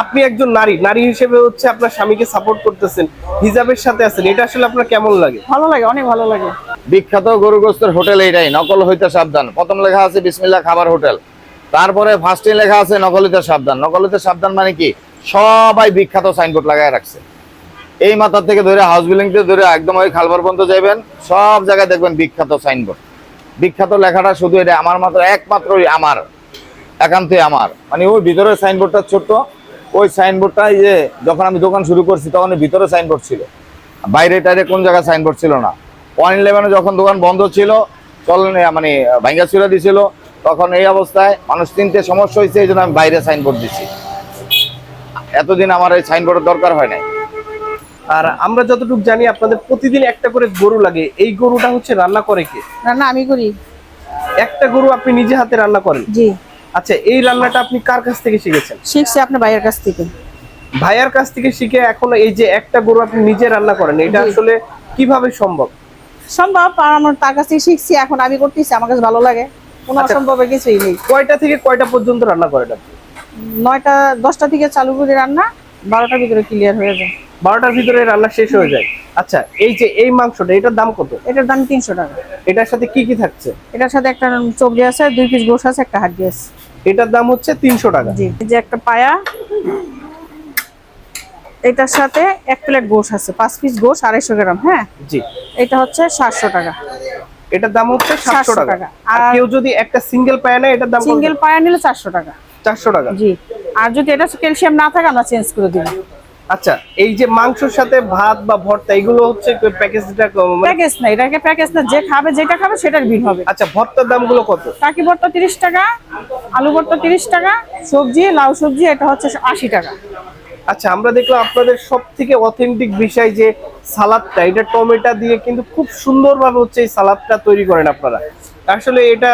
আপনি একজন নারী নারী হিসেবে হচ্ছে আপনার স্বামীকে সাপোর্ট করতেছেন হিজাবের সাথে আছেন এটা আসলে আপনার কেমন লাগে? ভালো লাগে অনেক ভালো লাগে। বিখ্যাত গরুগ্রস্তের হোটেল এইটাই নকল হইতে সাবধান। প্রথম লেখা আছে বিসমিল্লা খাবার হোটেল। তারপরে ফার্স্টে লেখা আছে নকল হইতে সাবধান। নকল হইতে সাবধান মানে কি? সবাই বিখ্যাত সাইনবোর্ড লাগায় রাখছে। এই মাথার থেকে ধরে হাউস বিল্ডিং থেকে ধরে একদম ওই খালবার পর্যন্ত যাবেন সব জায়গায় দেখবেন বিখ্যাত সাইনবোর্ড বিখ্যাত লেখাটা শুধু এটা আমার মাত্র একমাত্রই আমার একান্তই আমার। মানে ওই ভিতরের সাইনবোর্ডটা ছোট্ট ওই সাইনবোর্ডটা এই যে যখন আমি দোকান শুরু করছি তখন ওই ভিতরে সাইনবোর্ড ছিল। বাইরে টাইরে কোন জায়গায় সাইনবোর্ড ছিল না। ওয়ান ইলেভেনে যখন দোকান বন্ধ ছিল চলেন মানে ভাঙ্গা ছিঁড়ে দিছিল তখন এই অবস্থায় মানুষ চিনতে সমস্যা হয়েছে এই জন্য আমি বাইরে সাইনবোর্ড দিচ্ছি এতদিন আমার এই সাইনবোর্ডের দরকার হয় নাই। আর আমরা যতটুকু জানি আপনাদের প্রতিদিন একটা করে গরু লাগে। এই গরুটা হচ্ছে রান্না করে কে? রান্না আমি করি। একটা গরু আপনি নিজে হাতে রান্না করেন? জি। আচ্ছা এই রান্নাটা আপনি কার কাছ থেকে শিখেছেন? শিখছি আপনার ভাইয়ের কাছ থেকে। ভাইয়ার কাছ থেকে শিখে এখন এই যে একটা গরু আপনি নিজে রান্না করেন এটা আসলে কীভাবে সম্ভব? সম্ভব আর আমার তার কাছ থেকে শিখছি এখন আমি করতেছি আমার কাছে ভালো লাগে। কোনো আচ্ছা। অসম্ভবের কিছুই নেই। কয়টা থেকে কয়টা পর্যন্ত রান্না করেন আপনি? নয়টা দশটা থেকে চালু করে রান্না বারোটার ভিতরে ক্লিয়ার হয়ে যায়। বারোটার ভিতরে রান্না শেষ হয়ে যায়। আচ্ছা এই যে এই মাংসটা এটার দাম কত? এটার দাম তিনশো টাকা। এটার সাথে কি কি থাকছে? এটার সাথে একটা চবড়ি আছে দুই পিস গোস আছে একটা হাড্ডি আছে। এটার দাম হচ্ছে তিনশো টাকা। জি এই যে একটা পায়া এটার সাথে এক প্লেট গোস আছে পাঁচ পিস গোস আড়াইশো গ্রাম হ্যাঁ? জি। এটা হচ্ছে সাতশো টাকা। এটার দাম হচ্ছে সাতশো 700 টাকা। আর কেউ যদি একটা সিঙ্গেল পায়া নেয় এটার দাম সিঙ্গেল পায়া নিলে চারশো টাকা। চারশো টাকা। জি। আর যদি এটা ক্যালসিয়াম না থাকে আমরা চেঞ্জ করে দিব। আচ্ছা এই যে মাংসের সাথে ভাত বা ভর্তা এগুলো হচ্ছে প্যাকেজটা প্যাকেজ না এটাকে প্যাকেজ না যে খাবে যেটা খাবে সেটার বিল হবে। আচ্ছা ভর্তার দামগুলো কত? টাকি ভর্তা তিরিশ টাকা আলু ভর্তা তিরিশ টাকা সবজি লাউ সবজি এটা হচ্ছে আশি টাকা। আচ্ছা আমরা দেখলাম আপনাদের সব থেকে অথেন্টিক বিষয় যে সালাদটা এটা টমেটো দিয়ে কিন্তু খুব সুন্দরভাবে হচ্ছে এই সালাদটা তৈরি করেন আপনারা। আসলে এটা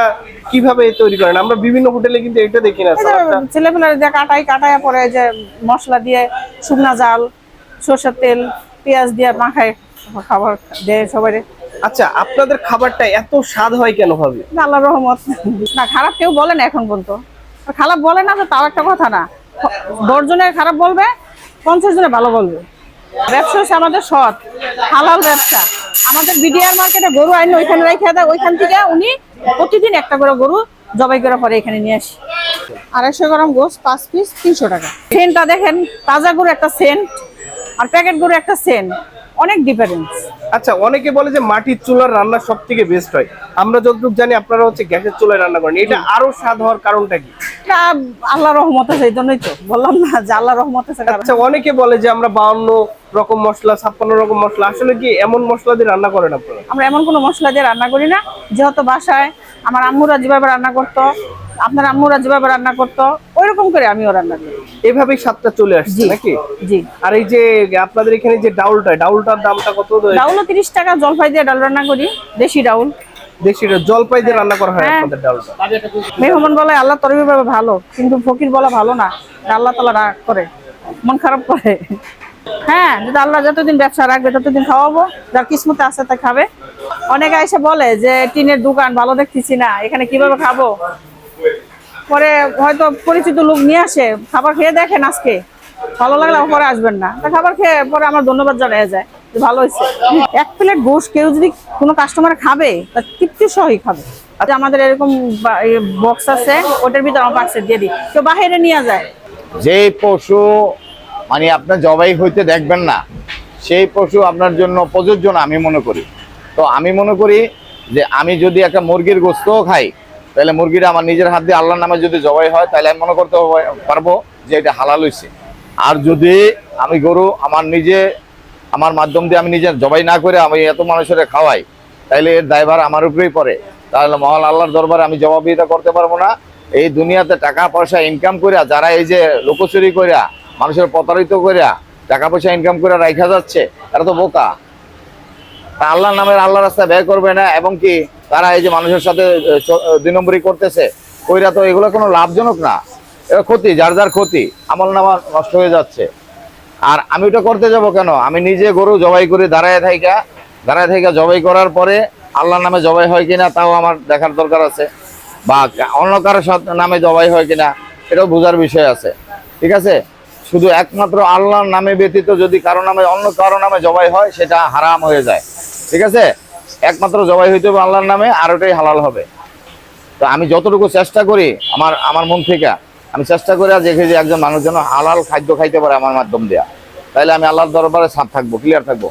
কীভাবে তৈরি করেন? আমরা বিভিন্ন হোটেলে কিন্তু এটা দেখি না সালাদটা। ছেলেপেলার দিয়ে কাটাই কাটায় পরে যে মশলা দিয়ে শুকনা জাল সর্ষের তেল পেঁয়াজ দিয়ে মাখায় খাবার দেয় সবাই আচ্ছা আপনাদের খাবারটা এত স্বাদ হয় কেন হবে আল্লাহ রহমত। না খারাপ কেউ বলে না এখন পর্যন্ত। খারাপ বলে না তো তাও একটা কথা না। দশ জনে খারাপ বলবে পঞ্চাশ জনে ভালো বলবে। ব্যবসা হচ্ছে আমাদের সৎ হালাল ব্যবসা। আমাদের বিডিআর মার্কেটে গরু আইন ওইখানে রেখে দেয় ওইখান থেকে উনি প্রতিদিন একটা করে গরু জবাই করে পরে এখানে নিয়ে আসি। আড়াইশো গ্রাম গোস পাঁচ পিস তিনশো টাকা। সেন্টটা দেখেন তাজা গরু একটা সেন্ট আর প্যাকেট গরু একটা সেন্ট। অনেক ডিফারেন্স আচ্ছা অনেকে বলে যে মাটির চুলার রান্না সব থেকে বেস্ট হয়। আমরা যতটুকু জানি আপনারা হচ্ছে গ্যাসের চুলায় রান্না করেন। এটা আরও স্বাদ হওয়ার কারণটা কি? আল্লাহ রহমত আছে এই জন্যই তো। বললাম না যে আল্লাহ রহমত আছে আচ্ছা অনেকে বলে যে আমরা বাউন্ন রকম মশলা ছাপ্পান্ন রকম মশলা। আসলে কি এমন মশলা দিয়ে রান্না করেন আপনারা? আমরা এমন কোনো মশলা দিয়ে রান্না করি না। যেহেতু বাসায় আমার আম্মুরা যেভাবে রান্না করতো আপনার আম্মুরা যেভাবে রান্না করতো ওইরকম করে আমিও রান্না করি। এভাবেই স্বাদটা চলে আসছে নাকি? জি। আর এই যে আপনাদের এখানে যে ডাউলটা ডাউলটার দামটা কত ডাউলও তিরিশ টাকা জলপাই দিয়ে ডাল রান্না করি দেশি ডাউল। দেশি জলপাই দিয়ে রান্না করা হয় হ্যাঁ। আপনাদের ডাউলটা। মেহমান বলে আল্লাহ তরবি ভাবে ভালো কিন্তু ফকির বলা ভালো না আল্লাহ তালা রাগ করে মন খারাপ করে। হ্যাঁ যদি আল্লাহ যতদিন ব্যবসা রাখবে ততদিন খাওয়াবো যার কিসমতে আছে তা খাবে। অনেকে এসে বলে যে টিনের দোকান ভালো দেখতেছি না এখানে কীভাবে খাব? পরে হয়তো পরিচিত লোক নিয়ে আসে, খাবার খেয়ে দেখেন আজকে। ভালো লাগলে পরে আসবেন না। তা খাবার খেয়ে পরে আমার ধন্যবাদ জানাই যায় ভালো হয়েছে। এক প্লেট গোশ কেউ যদি কোনো কাস্টমার খাবে, তা তৃপ্তি সহই খাবে। আচ্ছা আমাদের এরকম বক্স আছে, ওটার ভিতরে আমার পার্সেল দিয়ে দিই। কেউ বাইরে নিয়ে যায়। যে পশু মানে আপনার জবাই হইতে দেখবেন না, সেই পশু আপনার জন্য প্রযোজ্য আমি মনে করি। তো আমি মনে করি যে আমি যদি একটা মুরগির গোস্তও খাই তাহলে মুরগিটা আমার নিজের হাত দিয়ে আল্লাহর নামে যদি জবাই হয়, তাহলে আমি মনে করতে পারব যে এটা হালাল হয়েছে আর যদি আমি গরু আমার নিজে, আমার মাধ্যম দিয়ে আমি নিজে জবাই না করে আমি এত মানুষের খাওয়াই, তাহলে এর দায়ভার আমার উপরেই পড়ে। তাহলে মহান আল্লাহর দরবারে আমি জবাবদিহিতা করতে পারব না। এই দুনিয়াতে টাকা, পয়সা ইনকাম করিয়া যারা এই যে লোকচুরি করিয়া মানুষের প্রতারিত করিয়া টাকা, পয়সা ইনকাম করে রাইখা যাচ্ছে এরা তো বোকা। আল্লাহর নামের আল্লাহ রাস্তা ব্যয় করবে না, এবং কি তারা এই যে মানুষের সাথে দুই নম্বরই করতেছে, কইরা তো এগুলো কোনো লাভজনক না। এটা ক্ষতি, যার যার ক্ষতি, আমল নামা নষ্ট হয়ে যাচ্ছে। আর আমি ওটা করতে যাব কেন? আমি নিজে গরু জবাই করে দাঁড়ায় থাইকা দাঁড়ায় থাইকা জবাই করার পরে আল্লাহর নামে জবাই হয় কিনা তাও আমার দেখার দরকার আছে, বা অন্য কারোর নামে জবাই হয় কিনা, এটাও বোঝার বিষয় আছে। ঠিক আছে? শুধু একমাত্র আল্লাহর নামে ব্যতীত যদি কারও নামে অন্য কারও নামে জবাই হয়, সেটা হারাম হয়ে যায়। ঠিক আছে? একমাত্র জবাই হইতে হবে আল্লাহর নামে আর ওটাই হালাল হবে। তো আমি যতটুকু চেষ্টা করি আমার আমার মন থেকে আমি চেষ্টা করে দেখি যে একজন মানুষ যেন হালাল খাদ্য খাইতে পারে আমার মাধ্যম দেয়া। তাইলে আমি আল্লাহর দরবারে সাফ থাকব ক্লিয়ার থাকব।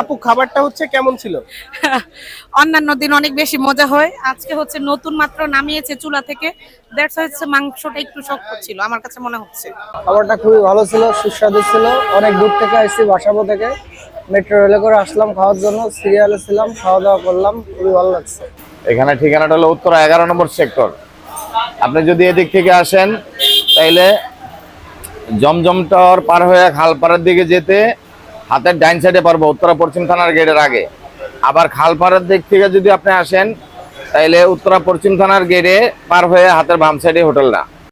আপু খাবারটা হচ্ছে কেমন ছিল? অন্যান্য দিন অনেক বেশি মজা হয়। আজকে হচ্ছে নতুন মাত্র নামিয়েছে চুলা থেকে। দ্যাটস হচ্ছে মাংসটা একটু শক্ত ছিল আমার কাছে মনে হচ্ছে। খাবারটা খুবই ভালো ছিল সুস্বাদু ছিল। অনেক দূর থেকে আসছি বাসাবো থেকে। মেট্রো রেলে করে আসলাম, খাওয়ার জন্য, সিরিয়ালে ছিলাম, খাওয়া দাওয়া করলাম, খুবই ভালো লাগছে। এখানে ঠিকানাটা হলো উত্তরা এগারো নম্বর সেক্টর। আপনি যদি এদিক থেকে আসেন, তাইলে জমজম টাওয়ার পার হয়ে খালপাড়ার দিকে যেতে হাতের ডাইন সাইডে পারব, উত্তরা পশ্চিম থানার গেটের আগে। আবার খালপাড়ার দিক থেকে যদি আপনি আসেন, তাইলে উত্তরা পশ্চিম থানার গেটে পার হয়ে হাতের বাম সাইডে হোটেলটা।